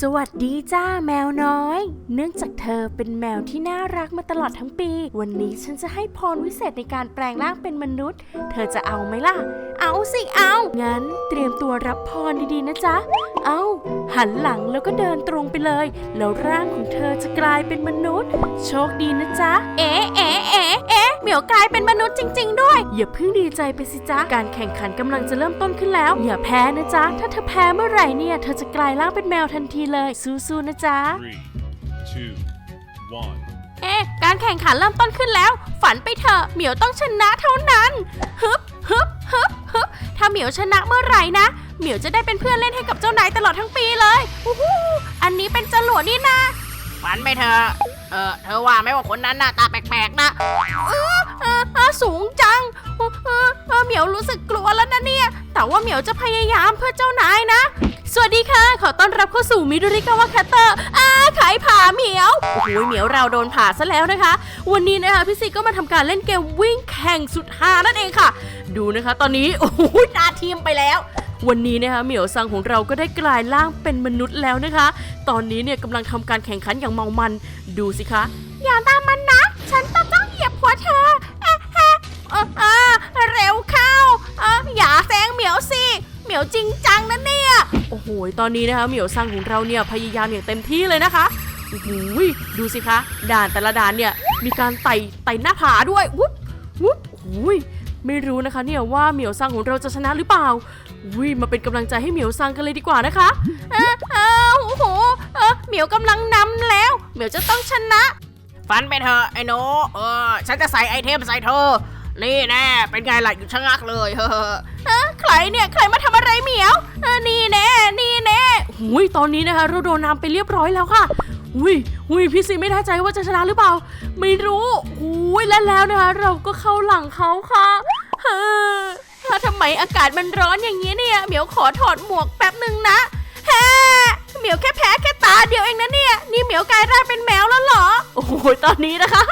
สวัสดีจ้าแมวน้อย เนื่องจากเธอเป็นแมวที่น่ารักมาตลอดทั้งปี วันนี้ฉันจะให้พรวิเศษในการแปลงร่างเป็นมนุษย์ เธอจะเอาไหมล่ะ เอาสิเอา งั้นเตรียมตัวรับพรดีๆนะจ๊ะ เอา หันหลังแล้วก็เดินตรงไปเลย แล้วร่างของเธอจะกลายเป็นมนุษย์ โชคดีนะจ๊ะ เอ๊ะเอ๊ะเอ๊ะเอ๊ะเหมียวกลายเป็นมนุษย์จริง ๆ ด้วย อย่าเพิ่งดีใจไปสิจ๊ะ การแข่งขันกำลังจะเริ่มต้นขึ้นแล้ว อย่าแพ้นะจ๊ะ ถ้าเธอแพ้เมื่อไหร่เนี่ย เธอจะกลายร่างเป็นแมวทันทีเลย สู้ๆนะจ๊ะ Three, two, one. เอ๊ะการแข่งขันเริ่มต้นขึ้นแล้ว ฝันไปเถอะเหมียวต้องชนะเท่านั้นฮึบฮึบฮึบฮึบถ้าเหมียวชนะเมื่อไหร่นะ เหมียวจะได้เป็นเพื่อนเล่นให้กับเจ้านายตลอดทั้งปีเลยอู้หูอันนี้เป็นจรวดนี่นะฝันไปเถอะเออเธอว่าไหมว่าคนนั้นหน้าตาแปลกๆนะเออเออสูงจังเออเออเออเหมียวรู้สึกกลัวแล้วนะเนี่ย แต่ว่าเหมียวจะพยายามเพื่อเจ้านายนะ สวัสดีค่ะ ขอต้อนรับเข้าสู่มิดริกาวาคาเตอร์อาขายผ่าเหมียวโอ้โหเหมียวเราโดนผ่าซะแล้วนะคะ วันนี้นะคะพี่ซีก็มาทำการเล่นเกมวิ่งแข่งสุดฮานั่นเองค่ะ ดูนะคะ ตอนนี้โอ้โหหนาทีมไปแล้ว วันนี้นะคะเหมียวซังของเราก็ได้กลายร่างเป็นมนุษย์แล้วนะคะ ตอนนี้เนี่ยกำลังทำการแข่งขันอย่างเมามัน ดูสิคะ อย่าตามมันนะ ฉันต้องต้องเหยียบหัวเธอเอะเอะเออเร็วเข้าเอออย่าแซงเหมียวสิเหมียวจริงจังนะเนี่ย โอ้โห ตอนนี้นะคะเหมียวซังของเราเนี่ยพยายามอย่างเต็มที่เลยนะคะโอ้โหดูสิคะ ด่านแต่ละด่านเนี่ยมีการไต่ไต่หน้าผาด้วยวุ๊บวุ๊บโอ้โหไม่รู้นะคะเนี่ยว่าเหมียวซังของเราจะชนะหรือเปล่า อุ้ยมาเป็นกำลังใจให้เหมียวซังกันเลยดีกว่านะคะเออเออโอ้โหเออเหมียวกำลังนำแล้ว เหมียวจะต้องชนะฝันไปเถอะไอ้หนูเออฉันจะใส่ไอเทมใส่เธอ นี่แน่เป็นไงล่ะอยู่ชะงักเลยเฮ้อเอ้อใครเนี่ยใครมาทำอะไรเหมียวเออนี่แน่นี่แน่หุยตอนนี้นะคะเราโดนนำไปเรียบร้อยแล้วค่ะหุยหุยพี่ซีไม่แน่ใจว่าจะชนะหรือเปล่า ไม่รู้หุยและแล้วนะคะเราก็เข้าหลังเขาค่ะเฮ้อถ้า ทำไมอากาศมันร้อนอย่างนี้เนี่ยเหมียวขอถอดหมวกแป๊บหนึ่งนะแฮ่เหมียวแค่แพ้แค่ตาเดียวเองนะเนี่ยนี่เหมียวกลายร่างเป็นแมวแล้วเหรอ โอ้โหตอนนี้นะคะ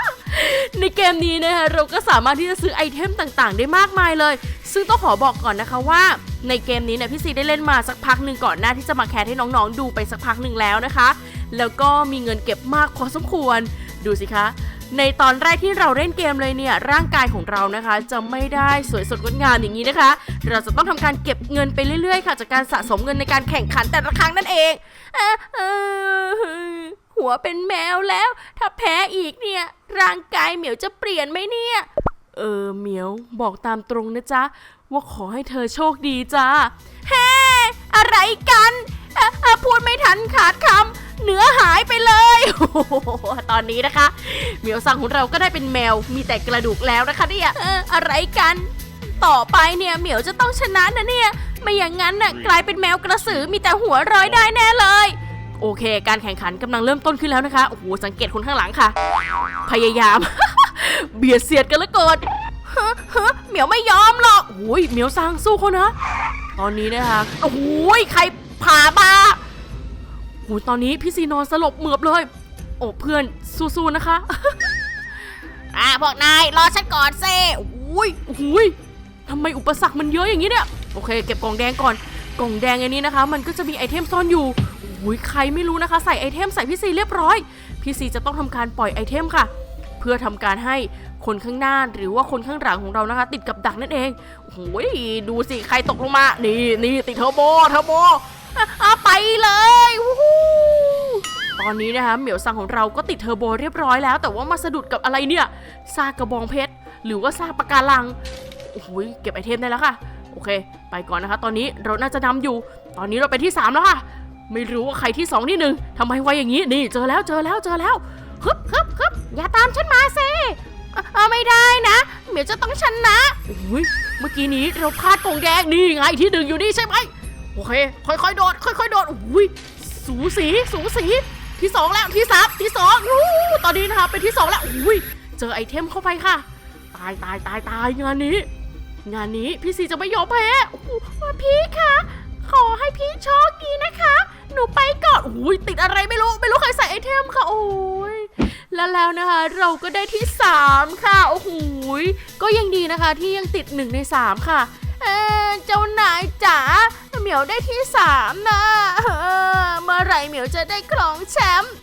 ในเกมนี้นะคะเราก็สามารถที่จะซื้อไอเทมต่างๆ ได้มากมายเลย ซึ่งต้องขอบอกก่อนนะคะว่าในเกมนี้เนี่ยพี่ซีได้เล่นมาสักพักหนึ่งก่อนหน้าที่จะมาแคสให้น้องๆ ดูไปสักพักหนึ่งแล้วนะคะ แล้วก็มีเงินเก็บมากพอสมควร ดูสิคะ ในตอนแรกที่เราเล่นเกมเลยเนี่ยร่างกายของเรานะคะจะไม่ได้สวยสดงดงามอย่างนี้นะคะ เราจะต้องทำการเก็บเงินไปเรื่อยๆ ค่ะจากการสะสมเงินในการแข่งขันแต่ละครั้งนั่นเองออหัวเป็นแมวแล้ว ถ้าแพ้อีกเนี่ย ร่างกายเหมียวจะเปลี่ยนไหมเนี่ยเออเหมียวบอกตามตรงนะจ๊ะ ว่าขอให้เธอโชคดีจ้าเฮ้ อะไรกัน พูดไม่ทันขาดคำเนื้อหายไปเลยโอ้โหตอนนี้นะคะเหมียวสั่งของเราก็ได้เป็นแมวมีแต่กระดูกแล้วนะคะเนี่ยเอออะไรกัน ต่อไปเนี่ยเหมียวจะต้องชนะนะเนี่ย ไม่อย่างนั้นน่ะกลายเป็นแมวกระสือมีแต่หัวร้อยได้แน่เลย โอเค การแข่งขันกำลังเริ่มต้นขึ้นแล้วนะคะโอ้โหสังเกตคนข้างหลังค่ะ พยายาม เบียดเสียดกันแล้วเกินฮะฮะเหมียวไม่ยอมหรอกโอ้ยเหมียวสร้างสู้เขานะ ตอนนี้นะคะโอ้โหใครผ่ามาโอ้โหูตอนนี้พี่ซีนอนสลบเหมือบเลย โอ้เพื่อนสู้ๆนะคะ อะพวกนายรอฉันก่อนเซ่โอ้ยโอ้ยทำไมอุปสรรคมันเยอะอย่างนี้เนี่ย โอเค เก็บกล่องแดงก่อน กล่องแดงอันนี้นะคะ มันก็จะมีไอเทมซ่อนอยู่โอ้ยใครไม่รู้นะคะ ใส่ไอเทมใส่พี่ซีเรียบร้อย พี่ซีจะต้องทำการปล่อยไอเทมค่ะ เพื่อทำการให้คนข้างหน้าหรือว่าคนข้างหลังของเรานะคะ ติดกับดักนั่นเองโอ้โหดูสิใครตกลงมา นี่นี่ติดเทอร์โบเทอร์โบ อะอะไปเลยวตอนนี้นะคะเหมียวซังของเราก็ติดเทอร์โบเรียบร้อยแล้ว แต่ว่ามาสะดุดกับอะไรเนี่ยซากกระบองเพชร หรือว่าซากปะการังโอ้โหเก็บไอเทมได้แล้วค่ะโอเค ไปก่อนนะคะ ตอนนี้เราน่าจะนำอยู่ ตอนนี้เราเป็นที่ 3 แล้วค่ะ ไม่รู้ว่าใครที่ 2 ที่หนึ่งทำไมไวอย่างนี้ นี่เจอแล้วเจอแล้วเจอแล้วฮึบฮึบฮึบอย่าตามฉันมาเซเอาไม่ได้นะเหมียวจะต้องชนะโอ้ยเมื่อกี้นี้เราพลาดกล่องแดงนี่ไงที่หนึ่งอยู่นี่ใช่ไหม โอเค ค่อยๆโดด ค่อยๆโดดโอ้ยสูสีสูสีที่สองแล้วที่สามที่สองอู้ตอนนี้นะคะเป็นที่สองแล้วอุ้ยเจอไอเทมเข้าไปค่ะ ตายตายตายตายงานนี้ งานนี้พี่ซีจะไม่ยอมแพ้พี่คะขอให้พี่โชคดีนะคะ หนูไปก่อนอุ้ยติดอะไรไม่รู้ไม่รู้ใครใส่ไอเทมค่ะโอ้ยแล้วแล้วนะคะ เราก็ได้ที่ 3 ค่ะ โอ้โหยก็ยังดีนะคะที่ยังติด 1 ใน 3 ค่ะ เจ้านายจ๋าเหมียวได้ที่สามนะเมื่อไรเหมียวจะได้ครองแชมป์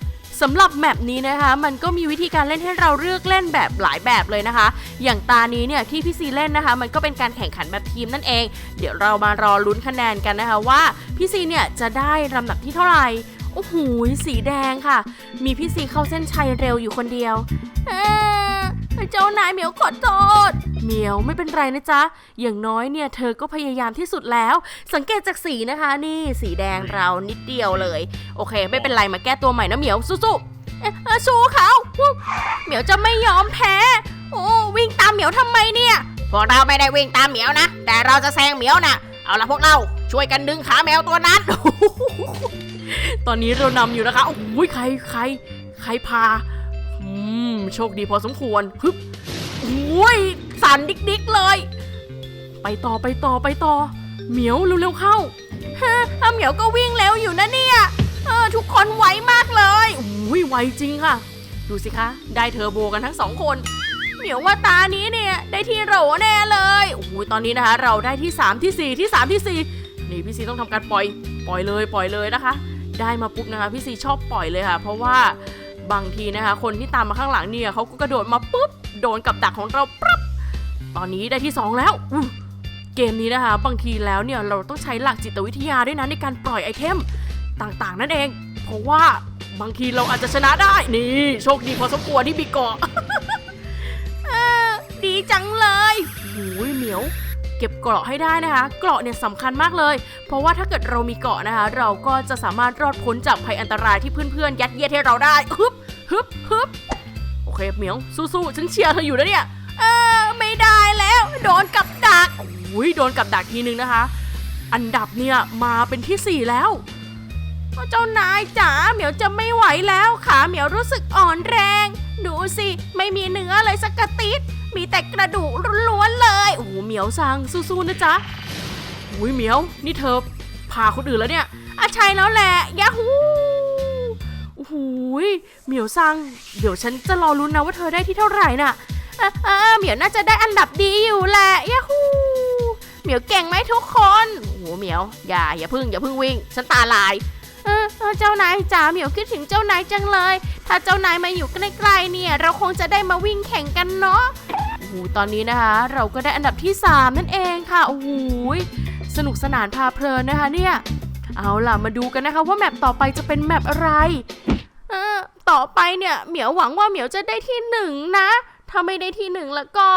สำหรับแมปนี้นะคะ มันก็มีวิธีการเล่นให้เราเลือกเล่นแบบหลายแบบเลยนะคะ อย่างตานี้เนี่ยที่พี่ซีเล่นนะคะ มันก็เป็นการแข่งขันแบบทีมนั่นเอง เดี๋ยวเรามารอลุ้นคะแนนกันนะคะว่าพี่ซีเนี่ยจะได้ลำดับที่เท่าไหร่โอ้โหสีแดงค่ะ มีพี่ซีเข้าเส้นชัยเร็วอยู่คนเดียวเออ เจ้านายเหมียวขอโทษเหมียวไม่เป็นไรนะจ๊ะ อย่างน้อยเนี่ยเธอก็พยายามที่สุดแล้ว สังเกตจากสีนะคะ นี่สีแดงเรานิดเดียวเลย โอเค ไม่เป็นไรมาแก้ตัวใหม่นะเหมียวสู้ๆสู้เขาเหมียวจะไม่ยอมแพ้ โอ้วิ่งตามเหมียวทำไมเนี่ยพวกเราไม่ได้วิ่งตามเหมียวนะ แต่เราจะแซงเหมียวนะเอาละพวกเราช่วยกันดึงขาแมวตัวนั้น ตอนนี้เรานำอยู่นะคะโอ้ยใครใคร ใครพา อืม โชคดีพอสมควรฮึบโอ้ยสั่นดิกดิกๆเลย ไปต่อไปต่อไปต่อ เหมียวเร็วๆเข้าฮะเหมียวก็วิ่งเร็วอยู่นะเนี่ยเออทุกคนไวมากเลยโอ้ยไวจริงค่ะ ดูสิคะ ได้เทอร์โบกันทั้งสองคนเหมียวว่าตานี้เนี่ยได้ที่โหลแน่เลยโอ้ยตอนนี้นะคะ เราได้ที่ 3 ที่ 4 ที่ 3 ที่ 4 นี่พี่ซีต้องทำการปล่อย ปล่อยเลย ปล่อยเลยนะคะ ได้มาปุ๊บนะคะ พี่ซีชอบปล่อยเลยค่ะ เพราะว่า บางทีนะคะ คนที่ตามมาข้างหลังเนี่ยเขาก็กระโดดมาปุ๊บโดนกับดักของเราปั๊บตอนนี้ได้ที่ 2 แล้วเกมนี้นะคะบางทีแล้วเนี่ยเราต้องใช้หลักจิตวิทยาด้วยนะในการปล่อยไอเทมต่างๆ นั่นเอง เพราะว่าบางทีเราอาจจะชนะได้นี่โชคดีพอสมควรที่มีเกาะดีจังเลยหูยเหมียว เก็บเกราะให้ได้นะคะ เกราะเนี่ยสำคัญมากเลย เพราะว่าถ้าเกิดเรามีเกราะนะคะ เราก็จะสามารถรอดพ้นจากภัยอันตรายที่เพื่อนๆยัดเยียดให้เราได้ฮึบฮึบฮึบโอเคเหมียวสู้ๆฉันเชียร์เธออยู่นะเนี่ยเออไม่ได้แล้วโดนกับดักอุ้ยโดนกับดักทีนึงนะคะ อันดับเนี่ยมาเป็นที่สี่แล้วเจ้านายจ๋าเหมียวจะไม่ไหวแล้วขาเหมียวรู้สึกอ่อนแรง ดูสิ ไม่มีเนื้อเลยสักกระติด มีแต่กระดูกล้วนๆเลย โอ้โหเหมียวซังสู้ๆนะจ๊ะอุ้ยเหมียว นี่เธอพาคนอื่นแล้วเนี่ยอะใช่แล้วแหละยาฮูโอ้โหยเหมียวซัง เดี๋ยวฉันจะรอรุ้นนะว่าเธอได้ที่เท่าไหร่น่ะอะอะเหมียวน่าจะได้อันดับดีอยู่แหละยาฮูเหมียวเก่งไหมทุกคนโอ้โหเหมียว อย่าอย่าพึ่งอย่าพึ่งวิ่ง ฉันตาลายเออเออเจ้านายจ๋าเหมียวคิดถึงเจ้านายจังเลย ถ้าเจ้านายมาอยู่ใกล้ๆเนี่ย เราคงจะได้มาวิ่งแข่งกันเนาะ โอ้โหตอนนี้นะคะ เราก็ได้อันดับที่ 3 นั่นเองค่ะโอ้โหสนุกสนานพาเพลินนะคะเนี่ยเอาล่ะมาดูกันนะคะว่าแมปต่อไปจะเป็นแมปอะไรเออต่อไปเนี่ยเหมียวหวังว่าเหมียวจะได้ที่หนึ่งนะถ้าไม่ได้ที่หนึ่งแล้วก็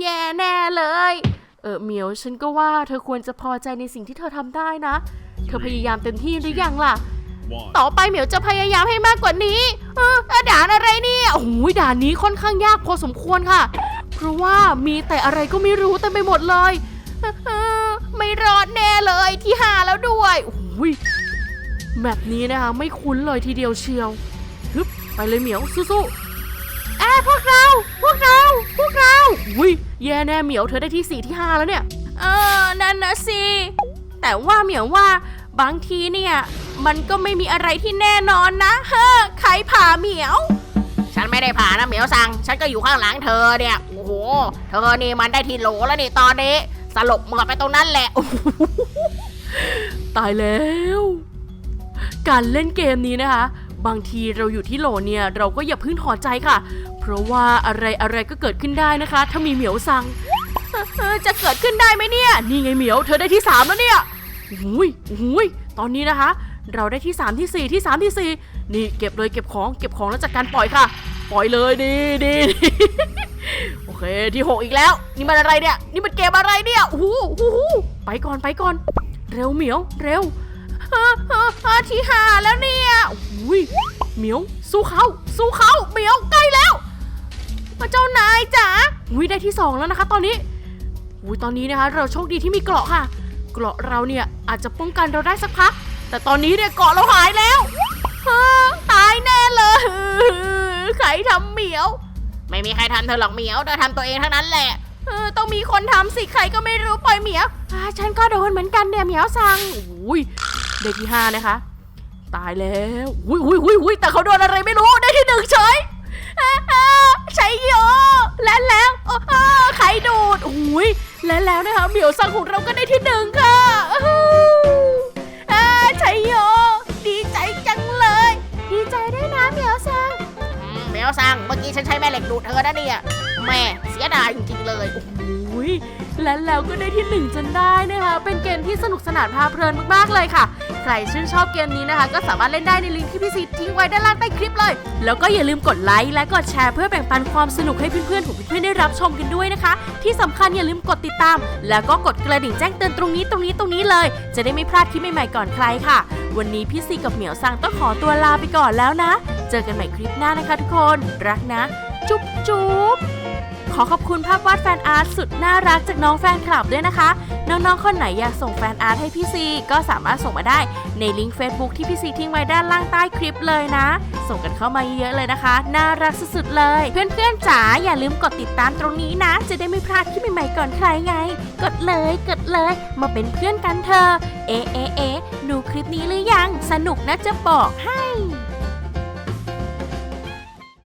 แย่แน่เลยเออเหมียวฉันก็ว่าเธอควรจะพอใจในสิ่งที่เธอทำได้นะ เธอพยายามเต็มที่หรือยังล่ะ One. ต่อไปเหมียวจะพยายามให้มากกว่านี้ เออเออด่านอะไรเนี่ยโอ้โหด่านนี้ค่อนข้างยากพอสมควรค่ะเพ ราะว่ามีแต่อะไรก็ไม่รู้เต็มไปหมดเลย ไม่รอดแน่เลยที่หาแล้วด้วยโอ้โหแบบนี้นะคะไม่คุ้นเลยทีเดียวเชียวฮึบไปเลยเหมียวสู้ๆแอพวกเรา พวกเรา พวกเราอุ้ยแย่แน่เหมียวเธอได้ที่สี่ที่ห้าแล้วเนี่ย เออนั่นนะสิแต่ว่าเหมียวว่าบางทีเนี่ย มันก็ไม่มีอะไรที่แน่นอนนะ เฮ้อใครผ่าเหมียว ไม่ได้ผ่านนะเหมียวสั่งฉันก็อยู่ข้างหลังเธอเนี่ย โอ้โห เธอนี่มันได้ทีโหลแล้วนี่ตอนนี้ สลบเหมือดไปตรงนั้นแหละ ตายแล้ว การเล่นเกมนี้นะคะ บางทีเราอยู่ที่โหลเนี่ย เราก็อย่าเพึ่งถอดใจค่ะ เพราะว่าอะไรอะไรก็เกิดขึ้นได้นะคะ ถ้ามีเหมียวสั่งเอ่อเอ่อจะเกิดขึ้นได้ไหมเนี่ย นี่ไงเหมียว เธอได้ที่สามแล้วเนี่ยหุยหุยตอนนี้นะคะ เราได้ที่สามที่สี่ที่สามที่สี่นี่เก็บเลยเก็บของเก็บของแล้วจัดการปล่อยค่ะ ปล่อยเลยดีดีโอเคที่หกอีกแล้ว นี่มันอะไรเนี่ย นี่มันเกมอะไรเนี่ยโอ้โหโอ้โหไปก่อนไปก่อน เร็วเหมียวเร็วที่หาแล้วเนี่ยอุ้ยเหมียวสู้เขาสู้เขาเหมียวใกล้แล้วมาเจ้านายจ๋าอุ้ยได้ที่สองแล้วนะคะ ตอนนี้อุ้ยตอนนี้นะคะ เราโชคดีที่มีเกราะค่ะ เกราะเราเนี่ยอาจจะป้องกันเราได้สักพัก แต่ตอนนี้เนี่ยเกราะเราหายแล้วตายแน่เลย ใครทำเหมียว ไม่มีใครทำเธอหรอกเหมียวเธอทำตัวเองทั้งนั้นแหละเออต้องมีคนทำสิใครก็ไม่รู้ปล่อยเหมียวอ่าฉันก็โดนเหมือนกันเนี่ยเหมียวสั่งอุ้ยได้ที่ห้านะคะ ตายแล้วอุ้ยอุ้ยอุ้ยอุ้ยแต่เขาโดนอะไรไม่รู้ได้ที่หนึ่งเฉยใช้โยและแล้วโอ้โหใครดูดอุ้ยและแล้วนะคะเหมียวซังของเราก็ได้ที่หนึ่งค่ะอื้อหืออ่ยโยดีใจจังเลย ดีใจด้วยนะ วซัง เมื่อกี้ฉันใช้แม่เหล็กดูดเธอนะเนี่ยแม่เสียดายจริงๆเลยโอ้ยและแล้วก็ได้ที่หนึ่งจนได้นะคะ เป็นเกมที่สนุกสนานพาเพลินมากๆเลยค่ะ ใครชื่นชอบเกมนี้นะคะ ก็สามารถเล่นได้ในลิงก์ที่พี่ซีทิ้งไว้ด้านล่างใต้คลิปเลย แล้วก็อย่าลืมกดไลค์และกดแชร์เพื่อแบ่งปันความสนุกให้เพื่อนๆของเพื่อนๆได้รับชมกันด้วยนะคะ ที่สำคัญอย่าลืมกดติดตาม แล้วก็กดกระดิ่งแจ้งเตือนตรงนี้ตรงนี้ตรงนี้เลย จะได้ไม่พลาดคลิปใหม่ๆก่อนใครค่ะ วันนี้พี่ซีกับเหมียวซังต้องขอตัวลาไปก่อนแล้วนะ เจอกันใหม่คลิปหน้านะคะ ทุกคน รักนะ จุ๊บจุ๊บ ขอขอบคุณภาพวาดแฟนอาร์ตสุดน่ารักจากน้องแฟนคลับด้วยนะคะ น้องๆ คนไหนอยากส่งแฟนอาร์ตให้พี่ซีก็สามารถส่งมาได้ในลิงก์ Facebook ที่พี่ซีทิ้งไว้ด้านล่างใต้คลิปเลยนะ ส่งกันเข้ามาเยอะๆเลยนะคะ น่ารักสุดๆเลย เพื่อนๆจ๋าอย่าลืมกดติดตามตรงนี้นะ จะได้ไม่พลาดคลิปใหม่ๆก่อนใครไง กดเลยกดเลย มาเป็นเพื่อนกันเถอะเอ๊ะเอ๊ะเอ๊ะดูคลิปนี้หรือยัง สนุกนะจะบอกให้